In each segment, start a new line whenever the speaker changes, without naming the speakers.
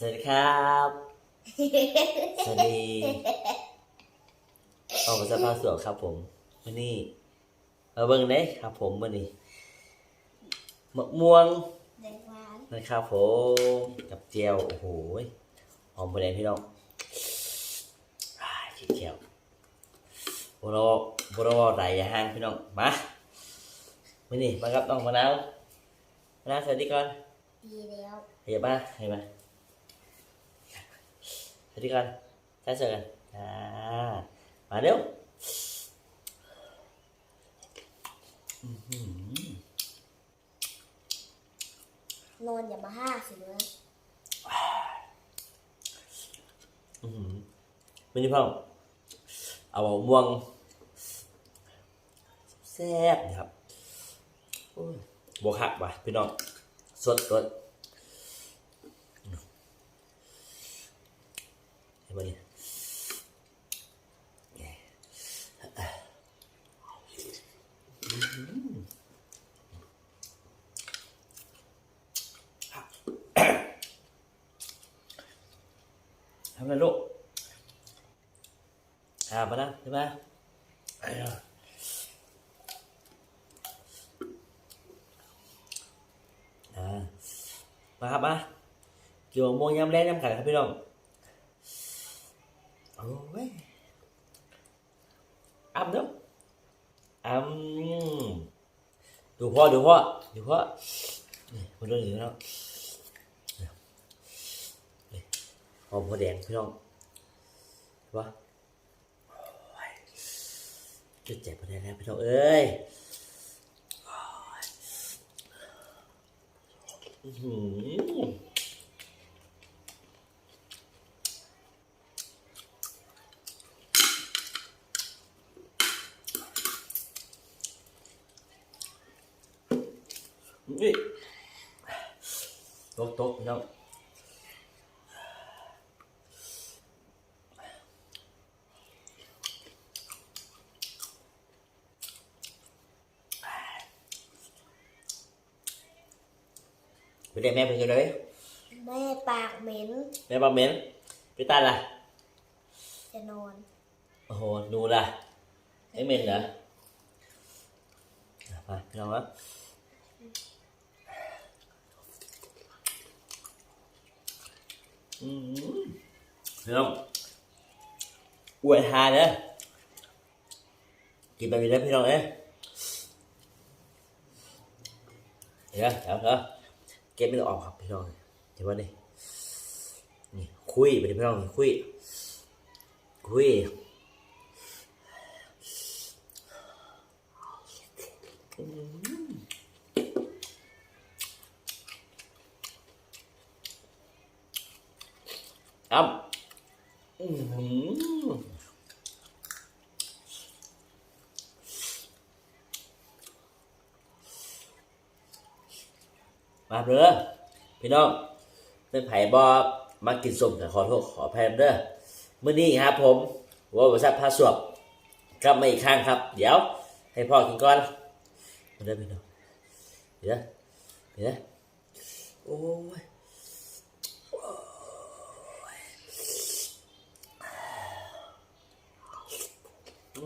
สวัสดีครับ สวัสดีออกมาสภาพสวยครับ ผมวันนี้มาเบิ่งได้ครับ ผมวันนี้มะม่วง
เด็กหวาน
นะครับผมกับเจียวโอ้โหหอมประเด็นพี่น้องอ่าชิเจียวโบโรโบโรไหลอย่าห่างพี่น้องมาวันนี้มากับน้องมะนาวมะนาวสวัสดีก่อน
ดีแล้ว
เฮียบ้าเฮียมาสวัสดีก่อนใช้เสื้อกันอ่า มาเร็วอื้อหือน
อนอย่ามาห้าสิเลย
อื้อหือวันนี้พ่อเอามะม่วงแซ่บนะครับโอ้ยบวกหักว่ะพี่น้องสดสด เห็นไหมเนี่ยทำไงลูกอ่ามานะใช่ไหมไอ้อะอ่ามาครับมาเกี่ยวกับม่วงยำแรงยำไข่ครับพี่น้องโอ้ยอ้ำเนาะอ้ำดู พ่อดูพ่อดูพ่อคนเดินอยู่แล้วหอมหัวแดงพี่น้องวะจุดเจ็บหัวแดงแล้วพี่น้องเอ้ยอืม อื้อหือนี่ตกตกพี่น้องไปเรียกแม่ไปกันเลย
แม่ปากเหม็น
แม่บอมเมนไปตาล่ะ
จะนอน
โอ้โหดูล่ะไอ้เมนเหรออะมาพี่น้องครับอืม พี่น้องอวยทาเด้อกินไปเลยพี่น้องเอ้ยเดี๋ยวเดี๋ยวเดี๋ยวเก็บไม่ออกครับพี่น้องเดี๋ยววันนี้นี่คุยไปพี่น้องคุยคุยครั อื้อหือมาเด้อพี่น้องเป็นไผ่บอมากินส้มแต่ขอโทษขอแพมเด้อมื้อนี้ครับผมว่าบริษัทพาสวบกลับมาอีกครั้งครับ เดี๋ยว ให้พ่อกินก่อนมาเด้อพี่น้องเดี๋ยวเดี๋ยวโอ้ย โอ้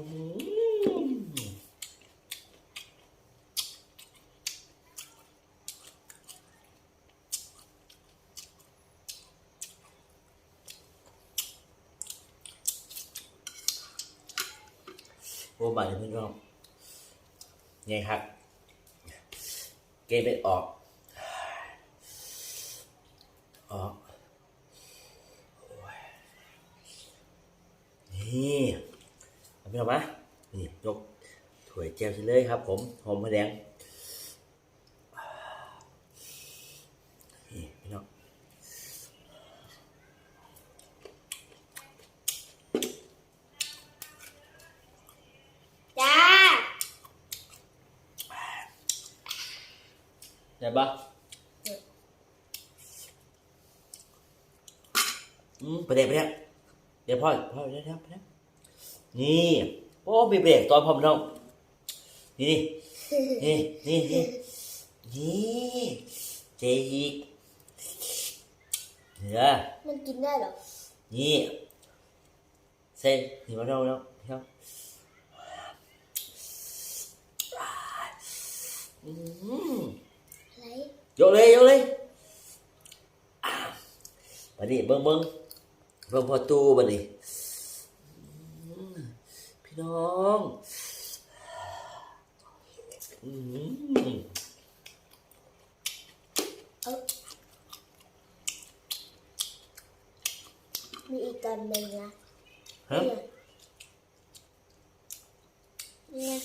บาดเพี่อน้องไงครับ เกมเป็นออก ออกโอ้ยนี่ เอาพี่น้องมา นี่ยกถ้วยแจวไปเลยครับ ผมหอมมะแดงนี่พี่น้อง
จ้า
ได้ปะอืมไปเด็กไปเด็กเดี๋ยวพ่อพ่อเดี๋ยวเดี๋ยวเดี๋ยวนี่ โอ้มีเบรกตอนผมน้องนี่นี่นี่นี่นี่เจอีกเนื้อ
มันกินได้เหรอ
นี่เส้นนี่มาเร็วเร็วเร็วอืม
อะไร
ยกเลยยกเลยอ่าบัดนี้เบิ้งเบิ้งเบิ้งพอตู้บัดนี้อืม พี่น้องอืม
มีอีกตอนหนึ่งนะ
ฮะ
เนี่ยเนี่ย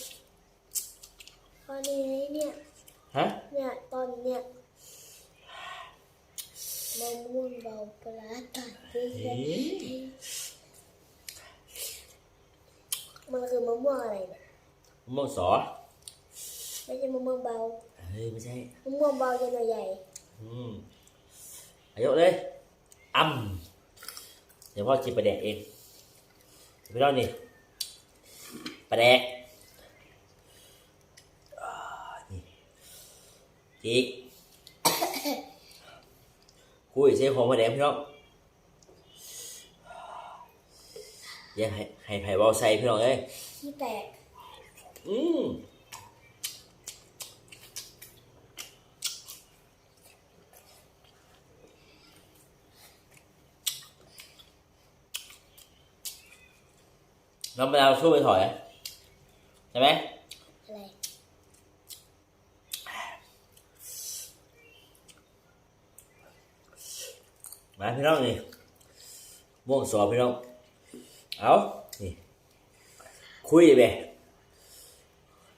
ตอนนี้เนี่ย
ฮะ
เนี่ยตอนเนี่ยมะม่วงเบาปลาร้าตัดด้วย
เอ๊ะ
มันคือมะม่วงอะไรเนี่ย
มะม่วงสอ
ไม่ใช่มะม่วงเบา
เฮ้ยไม่ใช่
มะม่วงเบาจะหน่อยใหญ่
อืมอายุเลยอ่ำเดี๋ยวพ่อกินปลาแดกเองพี่น้องนี่ปลาแดกอ่านี่อีกคุยเสียของปลาแดกพี่น้อง อย่าให้ให้ไผ่เบาใส่พี่น้องเอ้ย
ที่แตก
อืมน้ำมะนาวช่วยไปถอยอะใช่ไหม
อะไร
มาพี่น้องนี่ม่วงสอพี่น้อง เอานี่คุยไป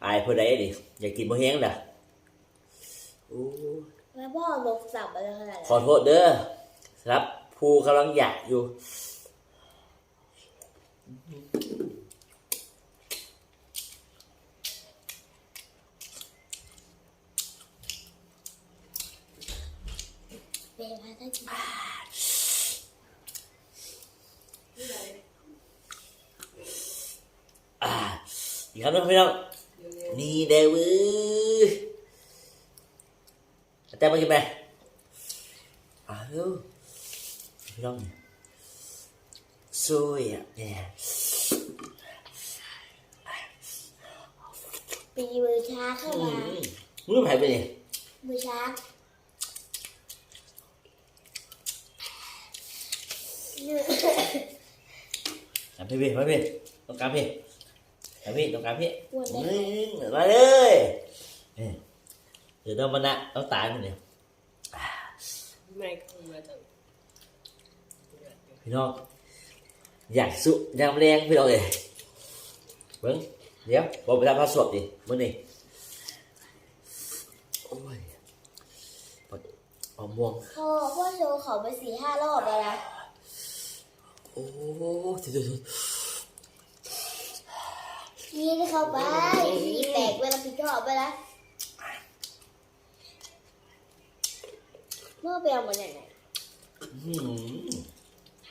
อายเพื่อใดดิอยากกินบ่แห้งด่ะโอ้
แล้วพ่อลงสับอะไรขนาด
ขอ
นั้น
โทษเด้อครับผู้กำลังอยากอยู่
เป็นพาทักที
อ่าอี กครั้งหนึงพี่น้องนี่เด้อเว้ยแต่มากินไหมอ้าวพี่น้องสวยอะเนี่ย
ปีมือช้าเข้า
อื
มาม
มือไผ่ไปเนี่ย
มือช้าเนี่ย
ทำพี่พี่มาพี่ต้องการพี่ ทำพี่ต้องการพี่
อ้วนได้
อืมมาเลยเนี่ยเดี๋ยวต้องมานะต้องตายมันเนี่ย
ไม่คงมาจาก
พี่น้องอยากสุยามแรงพี่น้องเลยเบิ้งเดี๋ยวบอกไปทำพาสวดดิมื่อนี่โอ้ยปวดเอาม่วง
พ่อพ่อโชว์เขาไปสี่ห้ารอบแล้วนะ
โอ้เดี๋ยวเดี๋ ยวเดี๋ยว
พี่ได้เข้าไปพี่แตกเวลาพี่ชอบไปแล้วเมื่อไปเอามาจากไหน
อื้อหือ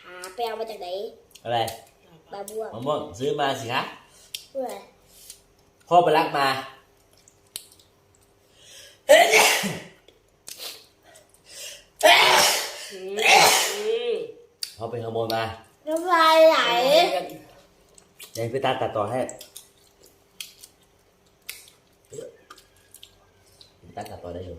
หาไปเอามาจากไหน
อะไร
บาบัว
มะม่วงซื้อมาสิคะ
เพื่อ
พ่อไปรักมา
อืม
พ่อไปขโมยมา
น้ำลายไหล
เดี๋ยวพี่ตาตัดต่อให้ ตาตัดต่อได้อยู่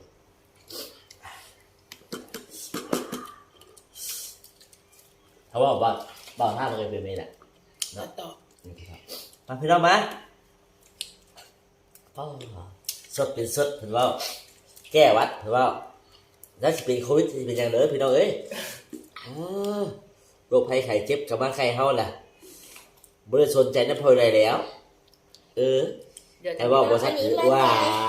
เขาบอกว่าบอกห้ามันเลยเป็นเมนอะ
มาต่อ
มาพี่น้องมาป้าสดเป็นสดเห็นว่าแก้วัดเห็นว่าแล้วจะเป็นโควิดจะเป็นอย่างเด้อพี่น้องเอ้ยอ้าวโรคภัยไข้เจ็บกับมาใครเฮาล่ะบ่ได้สนใจน้ำเพลอะไรแล้ว เออ
เดี๋ยว
ไอ้
จะ
บอกว่าสักคือว้ายพี่นี่อืมมาแล้วเลย
เฮียแป๊บ
อ่าตรงนี้ตรงนี้ป้า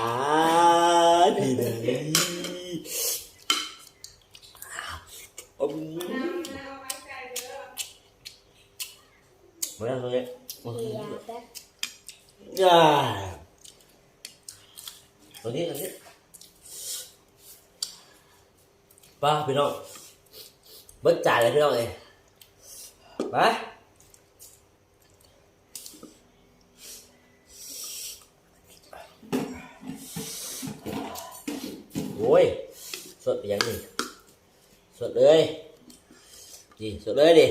พี่น้องเบิดจ่ายเลยพี่น้องเองมา ยสดไปยังนี่สดเลยนี่สดเลยดิ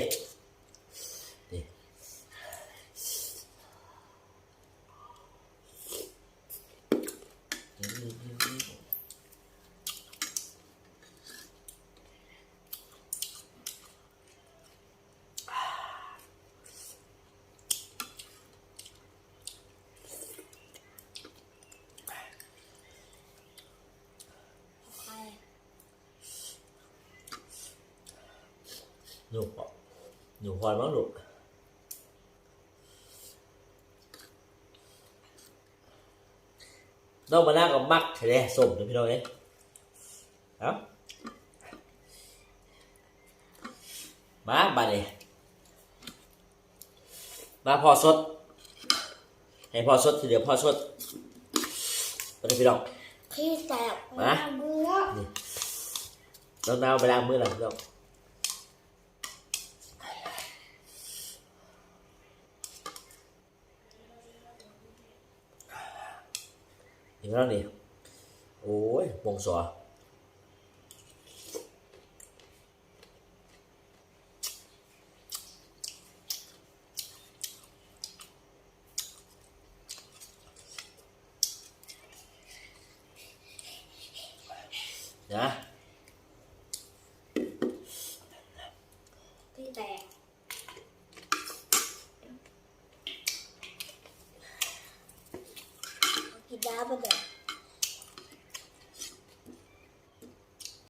นูพอหนูพอมั้งลูกน้องมานั่งกับมักใช่ไหมส้มนะพี่น้องเอ้ยเอ้ามาบัดนี้มาพอสด ให้พอสดทีเดียวพอสดมาเลยพี่น้อง
พี่แตก
มา
เบื่อ
น้องนาวไปล้างมือหลังพี่น้อง เห็นไหมนี่ โอ้ยมงสอนะ
พี่แตกกินดาบะเด็ก